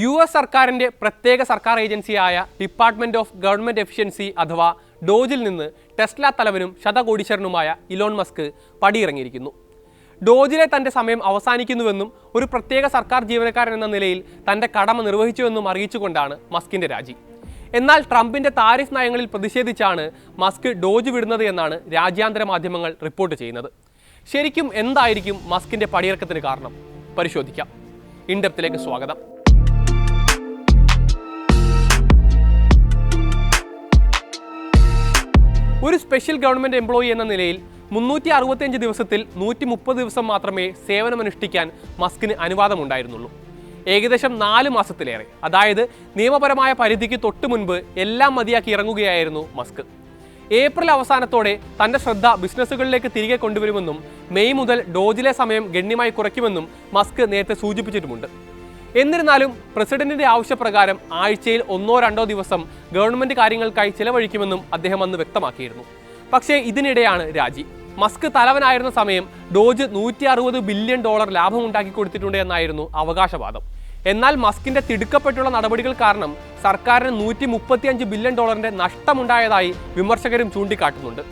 U S സർക്കാരിന്റെ പ്രത്യേക സർക്കാർ ഏജൻസിയായ ഡിപ്പാർട്ട്മെന്റ് ഓഫ് ഗവൺമെന്റ് എഫിഷ്യൻസി അഥവാ ഡോജിൽ നിന്ന് ടെസ്ല തലവനും ശതകോടീശ്വരനുമായ ഇലോൺ മസ്ക് പടിയിറങ്ങിയിരിക്കുന്നു. ഡോജിലെ തന്റെ സമയം അവസാനിക്കുന്നുവെന്നും ഒരു പ്രത്യേക സർക്കാർ ജീവനക്കാരൻ എന്ന നിലയിൽ തന്റെ കടമ നിർവഹിച്ചുവെന്നും അറിയിച്ചുകൊണ്ടാണ് മസ്കിന്റെ രാജി. എന്നാൽ ട്രംപിന്റെ താരിഫ് നയങ്ങളിൽ പ്രതിഷേധിച്ചാണ് മസ്ക് ഡോജ് വിടുന്നത് എന്നാണ് രാജ്യാന്തര മാധ്യമങ്ങൾ റിപ്പോർട്ട് ചെയ്യുന്നത്. ശരിക്കും എന്തായിരിക്കും മസ്കിന്റെ പടിയിറക്കത്തിന് കാരണം? പരിശോധിക്കാം. ഇൻഡപ്തിലേക്ക് സ്വാഗതം. ഒരു സ്പെഷ്യൽ ഗവൺമെന്റ് എംപ്ലോയി എന്ന നിലയിൽ മുന്നൂറ്റി അറുപത്തിയഞ്ച് ദിവസത്തിൽ നൂറ്റി മുപ്പത് ദിവസം മാത്രമേ സേവനമനുഷ്ഠിക്കാൻ മസ്കിന് അനുവാദമുണ്ടായിരുന്നുള്ളൂ. ഏകദേശം നാല് മാസത്തിലേറെ. അതായത് നിയമപരമായ പരിധിക്ക് തൊട്ടു മുൻപ് എല്ലാം മതിയാക്കി ഇറങ്ങുകയായിരുന്നു മസ്ക്. ഏപ്രിൽ അവസാനത്തോടെ തന്റെ ശ്രദ്ധ ബിസിനസ്സുകളിലേക്ക് തിരികെ കൊണ്ടുവരുമെന്നും മെയ് മുതൽ ഡോജിലെ സമയം ഗണ്യമായി കുറയ്ക്കുമെന്നും മസ്ക് നേരത്തെ സൂചിപ്പിച്ചിട്ടുമുണ്ട്. എന്നിരുന്നാലും പ്രസിഡന്റിന്റെ ആവശ്യപ്രകാരം ആഴ്ചയിൽ ഒന്നോ രണ്ടോ ദിവസം ഗവൺമെന്റ് കാര്യങ്ങൾക്കായി ചെലവഴിക്കുമെന്നും അദ്ദേഹം അന്ന് വ്യക്തമാക്കിയിരുന്നു. പക്ഷേ ഇതിനിടെയാണ് രാജി. മസ്ക് തലവനായിരുന്ന സമയം ഡോജ് നൂറ്റി അറുപത് ബില്യൺ ഡോളർ ലാഭം ഉണ്ടാക്കി കൊടുത്തിട്ടുണ്ട് എന്നായിരുന്നു അവകാശവാദം. എന്നാൽ മസ്കിന്റെ തിടുക്കപ്പെട്ടുള്ള നടപടികൾ കാരണം സർക്കാരിന് നൂറ്റി മുപ്പത്തിയഞ്ച് ബില്യൺ ഡോളറിന്റെ നഷ്ടമുണ്ടായതായി വിമർശകരും ചൂണ്ടിക്കാട്ടുന്നുണ്ട്.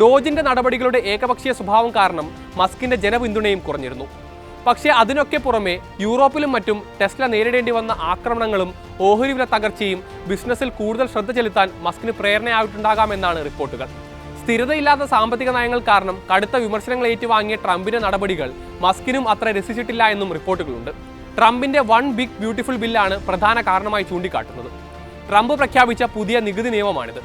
ഡോജിന്റെ നടപടികളുടെ ഏകപക്ഷീയ സ്വഭാവം കാരണം മസ്കിന്റെ ജനപിന്തുണയും കുറഞ്ഞിരുന്നു. പക്ഷേ അതിനൊക്കെ പുറമെ യൂറോപ്പിലും മറ്റും ടെസ്ല നേരിടേണ്ടി വന്ന ആക്രമണങ്ങളും ഓഹരി വില തകർച്ചയും ബിസിനസ്സിൽ കൂടുതൽ ശ്രദ്ധ ചെലുത്താൻ മസ്കിന് പ്രേരണയായിട്ടുണ്ടാകാമെന്നാണ് റിപ്പോർട്ടുകൾ. സ്ഥിരതയില്ലാത്ത സാമ്പത്തിക നയങ്ങൾ കാരണം കടുത്ത വിമർശനങ്ങൾ ഏറ്റുവാങ്ങിയ ട്രംപിന്റെ നടപടികൾ മസ്കിനും അത്ര രസിച്ചിട്ടില്ല എന്നും റിപ്പോർട്ടുകളുണ്ട്. ട്രംപിന്റെ വൺ ബിഗ് ബ്യൂട്ടിഫുൾ ബില്ലാണ് പ്രധാന കാരണമായി ചൂണ്ടിക്കാട്ടുന്നത്. ട്രംപ് പ്രഖ്യാപിച്ച പുതിയ നികുതി നിയമമാണിത്.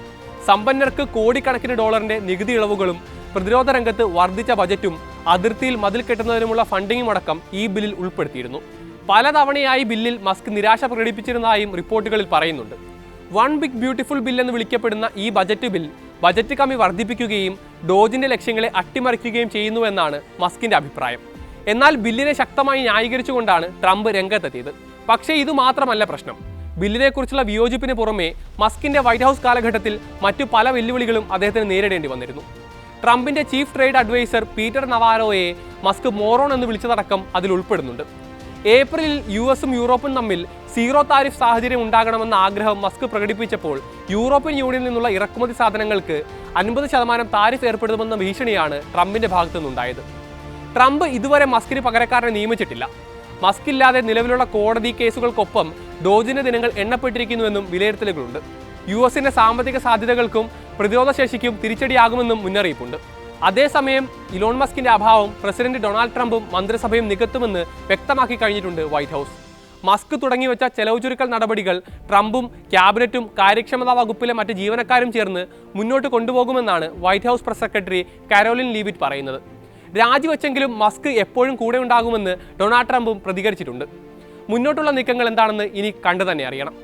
സമ്പന്നർക്ക് കോടിക്കണക്കിന് ഡോളറിന്റെ നികുതി ഇളവുകളും പ്രതിരോധ രംഗത്ത് വർദ്ധിച്ച ബജറ്റും അതിർത്തിയിൽ മതിൽ കെട്ടുന്നതിനുമുള്ള ഫണ്ടിങ്ങും അടക്കം ഈ ബില്ലിൽ ഉൾപ്പെടുത്തിയിരുന്നു. പലതവണയായി ബില്ലിൽ മസ്ക് നിരാശ പ്രകടിപ്പിച്ചിരുന്നതായും റിപ്പോർട്ടുകളിൽ പറയുന്നുണ്ട്. വൺ ബിഗ് ബ്യൂട്ടിഫുൾ ബിൽ എന്ന് വിളിക്കപ്പെടുന്ന ഈ ബജറ്റ് ബിൽ ബജറ്റ് കമ്മി വർദ്ധിപ്പിക്കുകയും ഡോജിന്റെ ലക്ഷ്യങ്ങളെ അട്ടിമറിക്കുകയും ചെയ്യുന്നുവെന്നാണ് മസ്കിന്റെ അഭിപ്രായം. എന്നാൽ ബില്ലിനെ ശക്തമായി ന്യായീകരിച്ചുകൊണ്ടാണ് ട്രംപ് രംഗത്തെത്തിയത്. പക്ഷേ ഇത് മാത്രമല്ല പ്രശ്നം. ബില്ലിനെക്കുറിച്ചുള്ള വിയോജിപ്പിന് പുറമെ മസ്കിന്റെ വൈറ്റ് ഹൗസ് കാലഘട്ടത്തിൽ മറ്റു പല വെല്ലുവിളികളും അദ്ദേഹത്തിന് നേരിടേണ്ടി വന്നിരുന്നു. ട്രംപിന്റെ ചീഫ് ട്രേഡ് അഡ്വൈസർ പീറ്റർ നവാരോയെ മസ്ക് മോറോൺ എന്ന് വിളിച്ചതടക്കം അതിൽ ഉൾപ്പെടുന്നുണ്ട്. ഏപ്രിലിൽ യു എസും യൂറോപ്പും തമ്മിൽ സീറോ താരിഫ് സാഹചര്യം ഉണ്ടാകണമെന്ന ആഗ്രഹം മസ്ക് പ്രകടിപ്പിച്ചപ്പോൾ യൂറോപ്യൻ യൂണിയനിൽ നിന്നുള്ള ഇറക്കുമതി സാധനങ്ങൾക്ക് അൻപത് ശതമാനം താരിഫ് ഏർപ്പെടുത്തുമെന്ന ഭീഷണിയാണ് ട്രംപിന്റെ ഭാഗത്തു നിന്നുണ്ടായത്. ട്രംപ് ഇതുവരെ മസ്കിന് പകരക്കാരനെ നിയമിച്ചിട്ടില്ല. മസ്ക് ഇല്ലാതെ നിലവിലുള്ള കോടതി കേസുകൾക്കൊപ്പം ഡോജിന്റെ ദിനങ്ങൾ എണ്ണപ്പെട്ടിരിക്കുന്നുവെന്നും വിലയിരുത്തലുകളുണ്ട്. യു എസിന്റെ സാമ്പത്തിക സാധ്യതകൾക്കും പ്രതിരോധ ശേഷിക്കും തിരിച്ചടിയാകുമെന്നും മുന്നറിയിപ്പുണ്ട്. അതേസമയം ഇലോൺ മസ്കിന്റെ അഭാവം പ്രസിഡന്റ് ഡൊണാൾഡ് ട്രംപും മന്ത്രിസഭയും നികത്തുമെന്ന് വ്യക്തമാക്കി കഴിഞ്ഞിട്ടുണ്ട് വൈറ്റ് ഹൗസ്. മസ്ക് തുടങ്ങിവെച്ച ചെലവ് ചുരുക്കൽ നടപടികൾ ട്രംപും ക്യാബിനറ്റും കാര്യക്ഷമതാ വകുപ്പിലെ മറ്റ് ജീവനക്കാരും ചേർന്ന് മുന്നോട്ട് കൊണ്ടുപോകുമെന്നാണ് White House press secretary Karoline Leavitt പറയുന്നത്. രാജിവെച്ചെങ്കിലും മസ്ക് എപ്പോഴും കൂടെ ഉണ്ടാകുമെന്ന് ഡൊണാൾഡ് ട്രംപും പ്രതികരിച്ചിട്ടുണ്ട്. മുന്നോട്ടുള്ള നീക്കങ്ങൾ എന്താണെന്ന് ഇനി കണ്ടു തന്നെ അറിയണം.